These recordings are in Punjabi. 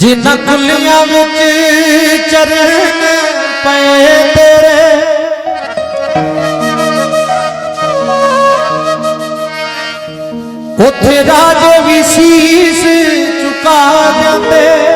जिन कुलिया विच चरण पे तेरे। उथे राज भी शीस चुका जाते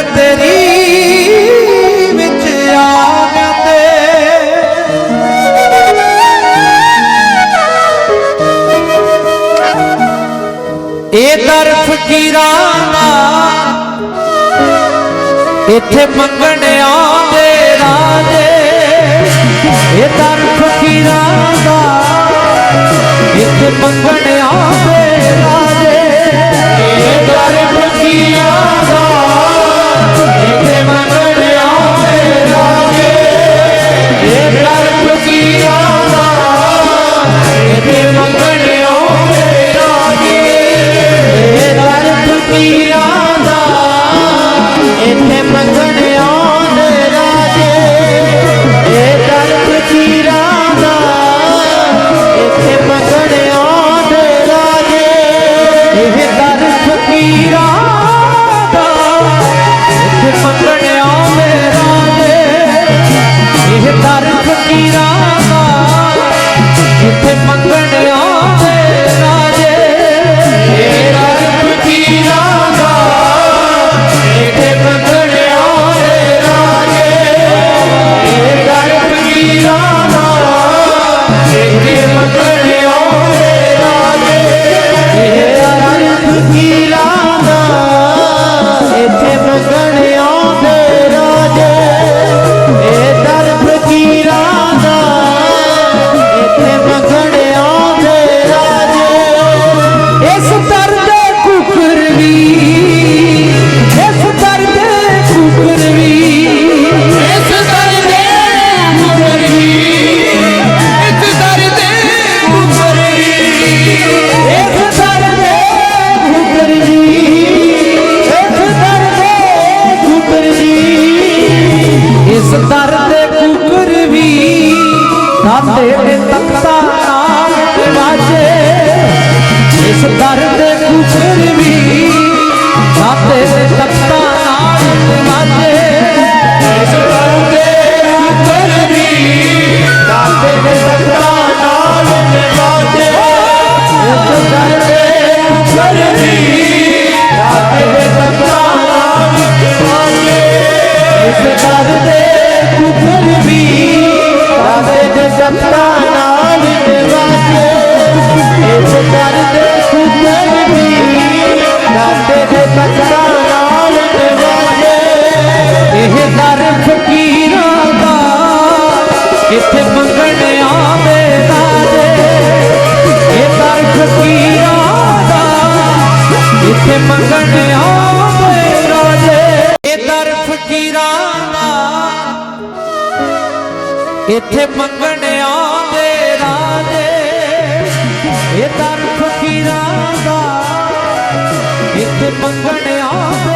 ਇੱਥੇ ਮੰਗਣਿਆ de ਦਰ ਫਕੀਰਾਂ ਦਾ। ਇੱਥੇ ਮੰਗਣ ਆਵੇ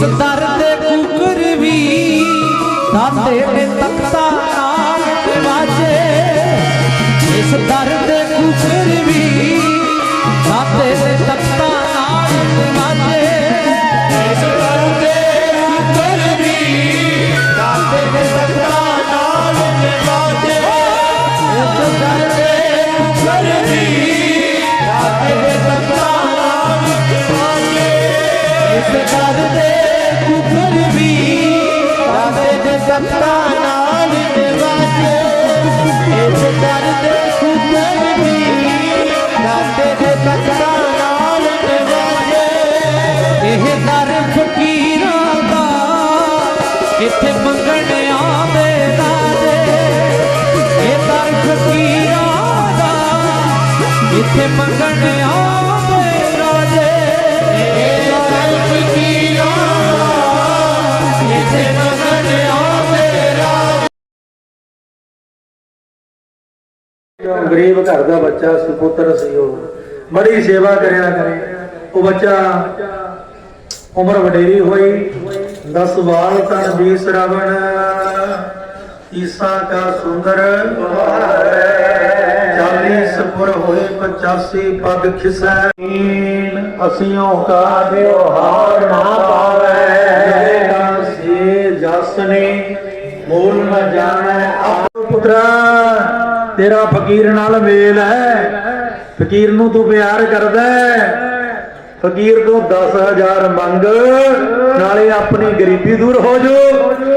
ਇਸ ਦਰ ਤੇ ਵੀ ਦਾਤੇ ਤੇ ਤਖਤਾ ਵਾਜੇ। ਇਸ ਦਰ ਇੱਥੇ ਮੰਗਣ ਆਉਂਦੇ ਰਾਜੇ ਇਹ ਦਰ ਫਕੀਰਾਂ ਦਾ ਇੱਥੇ ਗਰੀਬ ਘਰ ਦਾ ਬੱਚਾ ਸੀ ਪੁੱਤਰ ਸੀ ਉਹ। ਬੜੀ ਸੇਵਾ ਕਰਿਆ ਕਰੇ। ਉਹ ਬੱਚਾ ਉਮਰ ਵਡੇਰੀ ਹੋਈ। 10 ਬਾਲ ਤਨ 20 ਰਵਣ ਈਸਾ ਕਾ ਸੁੰਦਰ 40 ਸਪੁਰ ਹੋਏ 85 ਪਗ ਖਿਸੈ। ਅਸੀਓਂ ਕਾ ਦਿਵਹਾਰ ਨਾ ਪਾਵੇ। ਸੇ ਜਸ ਨੇ ਮੂਲ ਨ ਜਾਣੈ। ਆਪ ਪੁੱਤਰਾ ਤੇਰਾ ਫਕੀਰ ਨਾਲ ਮੇਲ ਹੈ। ਫਕੀਰ ਨੂੰ ਤੂੰ ਪਿਆਰ ਕਰਦਾ ਫਕੀਰ ਤੋਂ 10000 ਮੰਗ, ਨਾਲੇ ਆਪਣੀ ਗਰੀਬੀ ਦੂਰ ਹੋ ਜੋ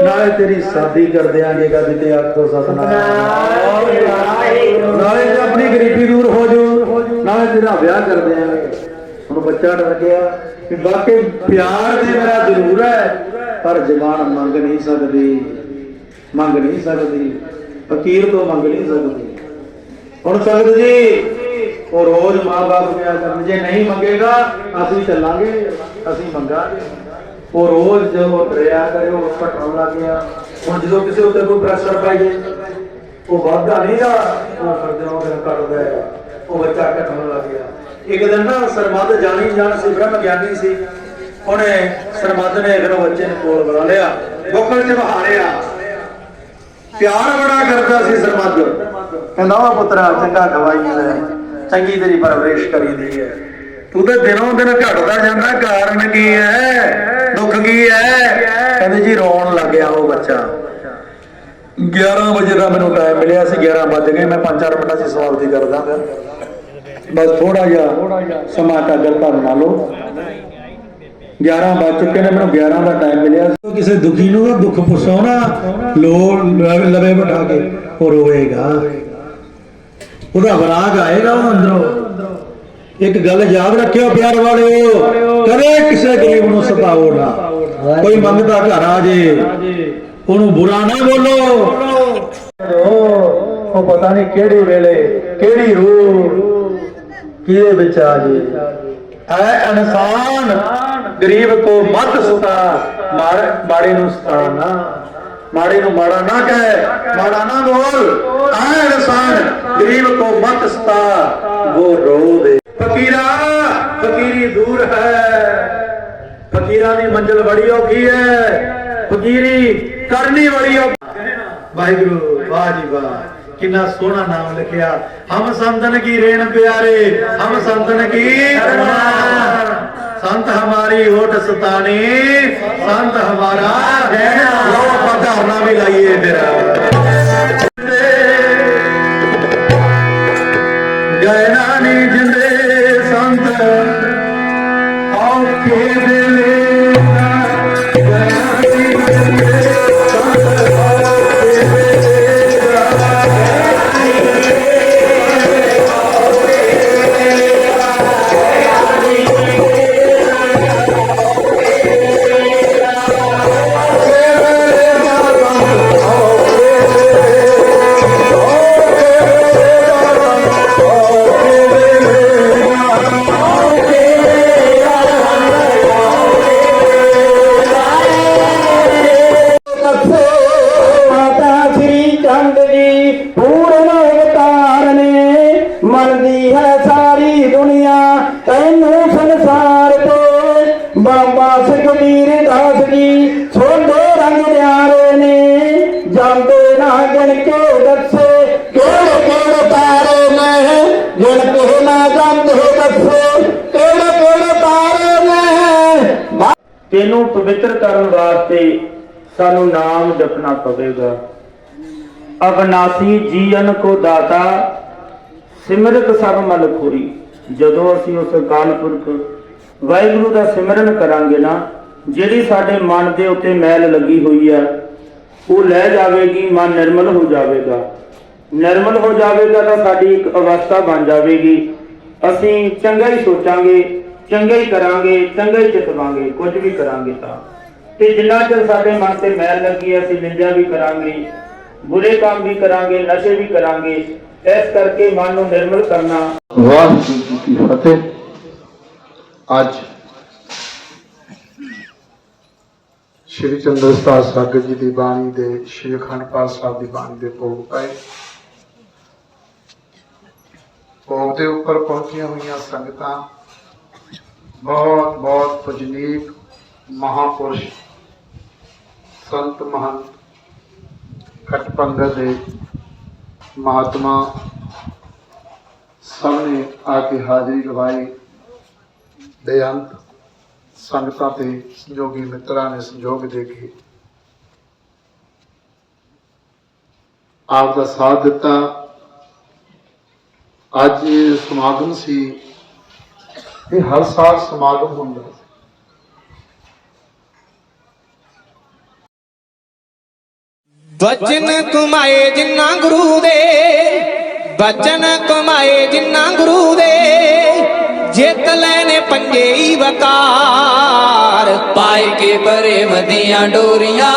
ਨਾਲੇ ਤੇਰੀ ਸ਼ਾਦੀ ਕਰ ਦਿਆਂਗੇ ਗੱਜ ਤੇ ਆਖੋ ਸਤਨਾਮ। ਨਾਲੇ ਤੇ ਆਪਣੀ ਗਰੀਬੀ ਦੂਰ ਹੋ ਜੋ ਨਾਲੇ ਤੇਰਾ ਵਿਆਹ ਕਰ ਦਿਆਂਗੇ। ਹੁਣ ਬੱਚਾ ਡਰ ਗਿਆ ਕਿ ਵਾਕਈ ਪਿਆਰ ਤੇ ਮੇਰਾ ਜ਼ਰੂਰ ਹੈ, ਪਰ ਜ਼ਬਾਨ ਮੰਗ ਨਹੀਂ ਸਕਦੀ। ਮੰਗ ਨਹੀਂ ਸਕਦੀ। ਫਕੀਰ ਤੋਂ ਮੰਗ ਨਹੀਂ ਸਕਦੀ। ਹੁਣ ਸੰਗਤ ਜੀ, ਉਹ ਰੋਜ਼ ਮਾਂ-ਬਾਪ ਕਰਨ, ਜੇ ਨਹੀਂ ਮੰਗੇਗਾ, ਅਸੀਂ ਚੱਲਾਂਗੇ, ਅਸੀਂ ਮੰਗਾਂਗੇ। ਉਹ ਰੋਜ਼ ਜਦੋਂ ਦਰਿਆ ਕਰੇ, ਉਹ ਘਟਣ ਲੱਗ ਗਿਆ। ਹੁਣ ਜਦੋਂ ਕਿਸੇ ਉੱਤੇ ਕੋਈ ਪ੍ਰੈਸ਼ਰ ਪੈ ਜੇ, ਉਹ ਵਾਧਾ ਨਹੀਂਗਾ ਉਹ ਕਰਦੇ ਉਹ ਦਿਨ ਉਹ ਬੱਚਾ ਘਟਣ ਲੱਗ ਗਿਆ। ਇੱਕ ਦਿਨ ਨਾ ਸਰਮਦ ਜਾਣੀ ਜਾਣ ਸੀ, ਬ੍ਰਹਮ ਗਿਆਨੀ ਸੀ। ਉਹਨੇ ਸਰਮਦ ਨੇ ਇੱਕ ਬੱਚੇ ਨੂੰ ਕੋਲ ਬੁਲਾ ਲਿਆ। ਗੋਕਲ ਚ ਬਹਾਰਿਆ। ਪਿਆਰ ਬੜਾ ਕਰਦਾ ਸੀ ਸਰਮੱਧ ਕਹਿੰਦਾ ਵਾ ਪੁੱਤਰਾ, ਚੰਗਾ ਖਵਾਈ ਲੈ। ਚੰਗੀ ਤੇਰੀ ਪਰਵਰਿਸ਼ ਕਰੀਦੀ ਹੈ ਤੂੰ ਤੇ ਦਿਨੋਂ ਦਿਨ ਘਟਦਾ ਜਾਂਦਾ, ਕਾਰਨ ਕੀ ਹੈ ਦੁੱਖ ਕੀ ਹੈ ਕਹਿੰਦੇ, ਜੀ, ਰੋਣ ਲੱਗਿਆ ਉਹ ਬੱਚਾ। 11 ਵਜੇ ਦਾ ਮੈਨੂੰ ਟਾਈਮ ਮਿਲਿਆ ਸੀ 11 ਵੱਜ ਗਏ। ਮੈਂ 5-4 ਮਿੰਟਾਂ 'ਚ ਸਮਾਪਤੀ ਕਰਦਾ ਫਿਰ ਬਸ ਥੋੜਾ ਜਿਹਾ ਸਮਾਂ ਕਾਗਲ ਭਰਨਾ ਲਓ। 11 ਵੱਜ ਚੁੱਕੇ ਨੇ, ਮੈਨੂੰ 11 ਦਾ ਟਾਈਮ ਮਿਲਿਆ। ਕਿਸੇ ਦੁਖੀ ਨੂੰ ਨਾ ਦੁੱਖ ਪੁੱਛੋ ਨਾ ਲਵੇ ਬਿਠਾ ਕੇ, ਉਹ ਰੋਏਗਾ। ਉਹਦਾ ਵਿਰਾਗ ਆਏਗਾ ਉਹ ਅੰਦਰੋਂ। ਇੱਕ ਗੱਲ ਯਾਦ ਰੱਖਿਓ ਪਿਆਰ ਵਾਲਿਓ, ਕਦੇ ਕਿਸੇ ਗਰੀਬ ਨੂੰ ਸਤਾਓ ਨਾ। ਕੋਈ ਮੰਗਦਾ ਘਰ ਆ ਜੇ, ਉਹਨੂੰ ਬੁਰਾ ਨਾ ਬੋਲੋ। ਉਹ ਪਤਾ ਨਹੀਂ ਕਿਹੜੇ ਵੇਲੇ, ਕਿਹੜੀ ਰੂਹ, ਕਿਹਦੇ ਵਿੱਚ ਆ ਜੇ। ਐ ਇਨਸਾਨ ਗਰੀਬ ਕੋ ਮਤ ਸੁਤਾ, ਮਾੜੇ ਨੂੰ ਸਤਾ ਮਾੜੇ ਨੂੰ ਮਾੜਾ ਨਾ ਕਹਿ, ਮਾੜਾ ਨਾ ਬੋਲ। ਐ ਇਨਸਾਨ ਗਰੀਬ ਕੋ ਮਤ ਸਤਾ ਉਹ ਰੋ ਦੇ। ਫਕੀਰਾ, ਫਕੀਰੀ ਦੂਰ ਹੈ। ਫਕੀਰਾਂ ਦੀ ਮੰਜ਼ਿਲ ਬੜੀ ਔਖੀ ਹੈ। ਫਕੀਰੀ ਕਰਨੀ ਬੜੀ ਔਖੀ। ਵਾਹਿਗੁਰੂ, ਵਾਹ ਜੀ ਵਾਹ। ਕਿੰਨਾ ਸੋਹਣਾ ਨਾਮ ਲਿਖਿਆ। ਹਮ ਸੰਤਨ ਕੀ ਰੇਣ ਪਿਆਰੇ, ਹਮ ਸੰਤਨ ਕੀ ਸੰਤ ਹਮਾਰੀ ਓਟ ਸਤਾਨੀ ਸੰਤ ਹਮਾਰਾ ਰਹਿਣਾ ਲੋ ਆਪਾਂ ਧਾਰਨਾ ਵੀ ਲਾਈਏ ਫਿਰ। ਗੈਨਾ ਨਹੀਂ ਜਿੰਦੇ ਤੈਨੂੰ ਪਵਿੱਤਰ ਕਰਨ ਵਾਸਤੇ ਸਾਨੂੰ ਨਾਮ ਜਪਣਾ ਪਵੇਗਾ। ਅਵਨਾਸੀ ਜੀਵਨ ਕੋ ਦਾਤਾ, ਸਿਮਰਤ ਸਭ ਮਨ ਖੁਰੀ। ਜਦੋਂ ਅਸੀਂ ਉਸ ਅਕਾਲ ਪੁਰਖ ਵਾਹਿਗੁਰੂ ਦਾ ਸਿਮਰਨ ਕਰਾਂਗੇ ਨਾ, ਜਿਹੜੀ ਸਾਡੇ ਮਨ ਦੇ ਉੱਤੇ ਮੈਲ ਲੱਗੀ ਹੋਈ ਆ ਉਹ ਲੈ ਜਾਵੇਗੀ, ਮਨ ਨਿਰਮਲ ਹੋ ਜਾਵੇਗਾ। ਨਿਰਮਲ ਹੋ ਜਾਵੇਗਾ ਤਾਂ ਸਾਡੀ ਇੱਕ ਅਵਸਥਾ ਬਣ ਜਾਵੇਗੀ। ਅਸੀਂ ਚੰਗਾ ਹੀ ਸੋਚਾਂਗੇ, ਚੰਗਾ ਹੀ ਕਰਾਂਗੇ, ਚੰਗਾ ਹੀ ਚਿਤਵਾਂਗੇ, ਕੁਝ ਵੀ ਕਰਾਂਗੇ ਤਾਂ। ਤੇ ਜਿੰਨਾ ਚਿਰ ਸਾਡੇ ਮਨ ਤੇ ਮੈਲ ਲੱਗੀ ਅਸੀਂ ਨਿੰਦਿਆ ਵੀ ਕਰਾਂਗੇ, ਬੁਰੇ ਕੰਮ ਵੀ ਕਰਾਂਗੇ, ਨਸ਼ੇ ਵੀ ਕਰਾਂਗੇ, ਇਸ ਕਰਕੇ ਮਨ ਨੂੰ ਨਿਰਮਲ ਕਰਨਾ ਵਾਹਿਗੁਰੂ ਜੀ ਕੀ ਫਤਿਹ। ਅੱਜ ਸ਼੍ਰੀ ਚੰਦਰ ਸਾਹਿਬ ਸਾਗਰ ਜੀ ਦੀ ਬਾਣੀ ਦੇ, ਸ਼੍ਰੀ ਅਖੰਡ ਪਾਠ ਸਾਹਿਬ ਦੀ ਬਾਣੀ ਦੇ ਭੋਗ ਪਏ। ਭੋਗ ਦੇ ਉੱਪਰ ਪਹੁੰਚੀਆਂ ਹੋਈਆਂ ਸੰਗਤਾਂ ਬਹੁਤ ਬਹੁਤ ਪੂਜਨੀਕ ਮਹਾਪੁਰਸ਼ ਸੰਤ ਮਹੰਤ ਖਟਪੰਗਤ ਦੇ ਮਹਾਤਮਾ ਸਾਹਮਣੇ ਆ ਕੇ ਹਾਜ਼ਰੀ ਲਵਾਈ ਦੇ ਅੰਤ ਸੰਗਤਾਂ ਤੇ ਸੰਯੋਗੀ ਮਿੱਤਰਾਂ ਨੇ ਸੰਯੋਗ ਦੇ ਕੇ ਆਪ ਦਾ ਸਾਥ ਦਿੱਤਾ। ਅੱਜ ਸਮਾਗਮ ਸੀ। ਇਹ ਹਰ ਸਾਲ ਸਮਾਗਮ ਹੁੰਦਾ ਹੈ। ਬਚਨ ਕਮਾਏ ਜਿੰਨਾ ਗੁਰੂ ਦੇ ਬਚਨ ਕਮਾਏ ਜਿੰਨਾ ਗੁਰੂ ਦੇ। ਜਿੱਤ ਲੈਨੇ ਪੰਜੇ ਹੀ ਵਕਾਰ। ਪਾਏ ਕੇ ਬਰੇ ਮਦੀਆਂ ਡੋਰੀਆਂ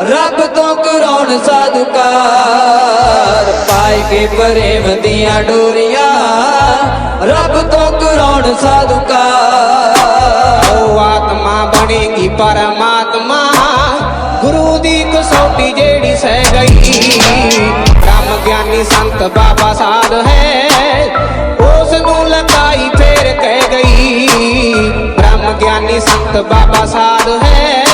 ਰੱਬ ਤੋਂ ਕਰਾਉਣ ਸਾਧੁਕਾਰ ਪਾਏ ਕੇ ਬਰੇ ਮਦੀਆਂ ਡੋਰੀਆਂ ਰੱਬ ਤੋਂ ਕਰਾਉਣ ਸਾਧੁਕਾਰ ਉਹ ਆਤਮਾ ਬਣੇਗੀ ਪਰਮਾਤਮਾ ਗੁਰੂ ਦੀ ਕਸੌਟੀ ਜਿਹੜੀ ਸਹਿ ਗਈ। ਬ੍ਰਹਮ ਗਿਆਨੀ ਸੰਤ ਬਾਬਾ ਸਾਧ ਹੈ। ਗਿਆਨੀ ਸੰਤ ਬਾਬਾ ਸਾਧ ਹੈ।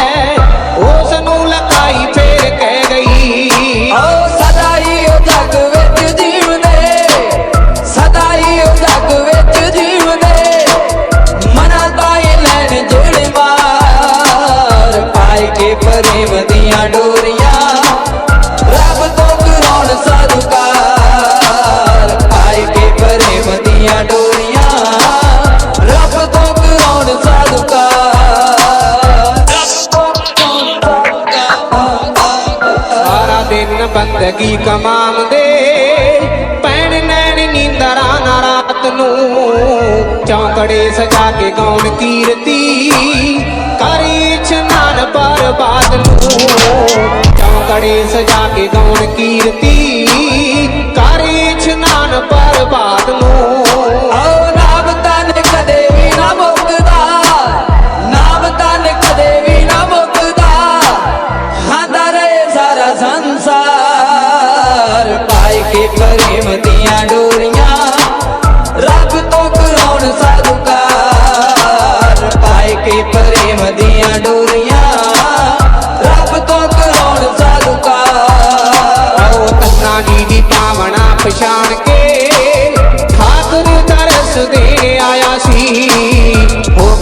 ਉਸ ਨੂੰ ਲਕਾਈ ਫੇਰ ਕਹਿ ਗਈ। ਆਓ ਸਦਾ ਹੀ ਉਹ ਜਗ ਵਿੱਚ ਜੀਵਦੇ। ਸਦਾ ਹੀ ਉਹ ਜਗ ਵਿੱਚ ਜੀਵਦੇ। ਮਨਾਂ ਪਾਏ ਲੈਣ ਜਿਹੜੇ ਮਾਰ ਪਾਏ ਕੇ ਪ੍ਰੇਮ ਦੀਆਂ ਡੋਰੀਆਂ ਨੂੰ ਸਜਾ ਕੇ ਗਾਉਣ ਕੀਰਤੀ। ਕਰੀ ਇਸ਼ਨਾਨ ਬਰਬਾਦ ਨੂੰ। ਚੌਂਕੜੇ ਸਜਾ ਕੇ ਗਾਉਣ ਕੀਰਤੀ। ਕਰੀ ਇਸ਼ਨਾਨ ਬਰਬਾਦ ਨੂੰ।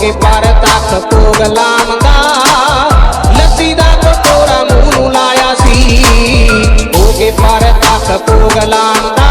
ਕੇ ਪਰ ਤੱਕ ਭੋਗ ਲਾਉਂਦਾ ਲੱਸੀ ਦਾ ਕਟੋਰਾ ਮੂੰਹ ਨੂੰ ਲਾਇਆ ਸੀ। ਹੋ ਕੇ ਪਰ ਤੱਕ ਭੋਗ ਲਾਉਂਦਾ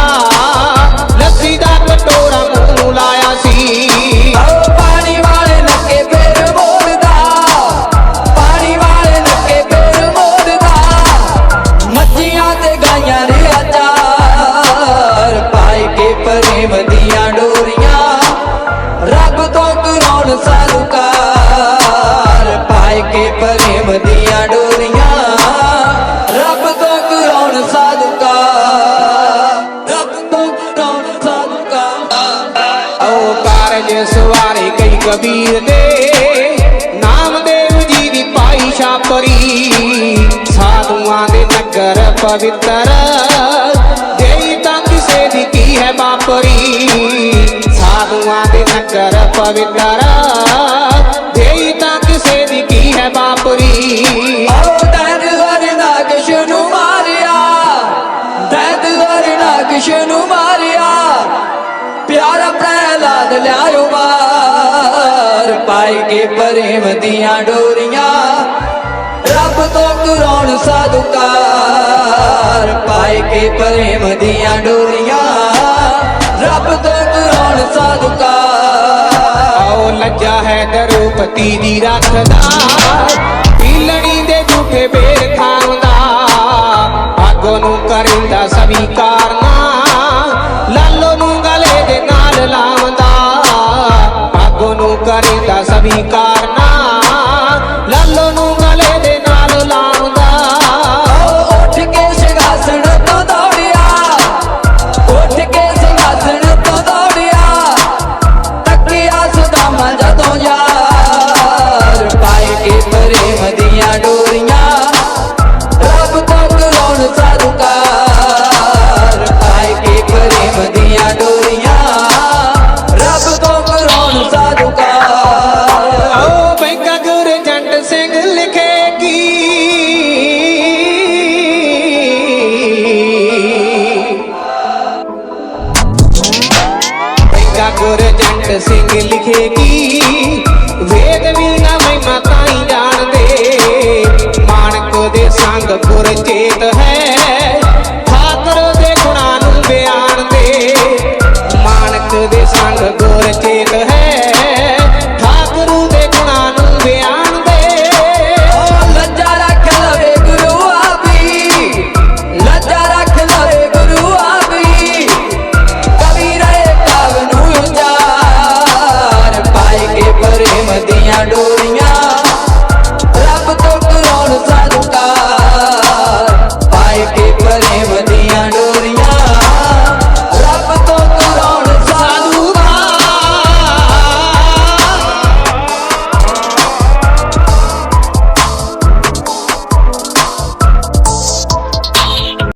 ਡੋਰੀਆਂ। ਰੱਬ ਤੋਂ ਕਰਾਉਣ ਸਾਧੁਕਾਰ ਰੱਬ ਤੋਂ ਕਰਾਉਣ ਸਾਧੁਕਾਰ ਓ ਕਾਰਜ ਸਵਾਰੇ ਕਈ ਕਬੀਰ ਦੇ। ਨਾਮਦੇਵ ਜੀ ਦੀ ਪਾਈ ਛਾਪਰੀ। ਸਾਧੂਆਂ ਦੇ ਨਗਰ ਪਵਿੱਤਰ। ਦੇਈ ਤਾਂ ਕਿਸੇ ਦੀ ਕੀ ਹੈ ਬਾਪਰੀ ਸਾਧੂਆਂ ਦੇ ਨਗਰ ਪਵਿੱਤਰ। ਦੇਈ ਤਾਂ ਕਿਸੇ ਦੀ ਕੀ ਹੈ ਬਾਪਰੀ ਨਾਗਸ਼ ਨੂੰ ਮਾਰਿਆ, ਪਿਆਰਾ ਪ੍ਰਹਿਲਾਦ ਲਿਆਇਓ ਮਾਰ ਪਾਈ ਕੇ ਪ੍ਰੇਮ ਦੀਆਂ ਡੋਰੀਆਂ, ਰੱਬ ਤੋਂ ਕਰਾਉਣ ਸਾਧੂਕਾਰ। ਪਾਈ ਕੇ ਪ੍ਰੇਮ ਦੀਆਂ ਡੋਰੀਆਂ, ਰੱਬ ਤੋਂ ਕਰਾਉਣ ਸਾਧੂਕਾਰ। ਆਓ ਲੱਜਾ ਹੈ ਦਰੂਪਤੀ ਦੀ ਰੱਖਦਾ। ਪੀਲਣੀ ਦੇ ਝੂਠੇ ਬੇਰ ਖਾਂਦਾ ਆਗੋ ਨੂੰ ਕਰਿੰਦਾ ਸਵੀਕਾਰਨਾ ਲਾਲੋ ਨੂੰ ਗਲੇ ਦੇ ਨਾਲ ਲਾਉਂਦਾ। ਆਗੋ ਨੂੰ ਕਰਿੰਦਾ ਸਵੀਕਾਰਨਾ cake.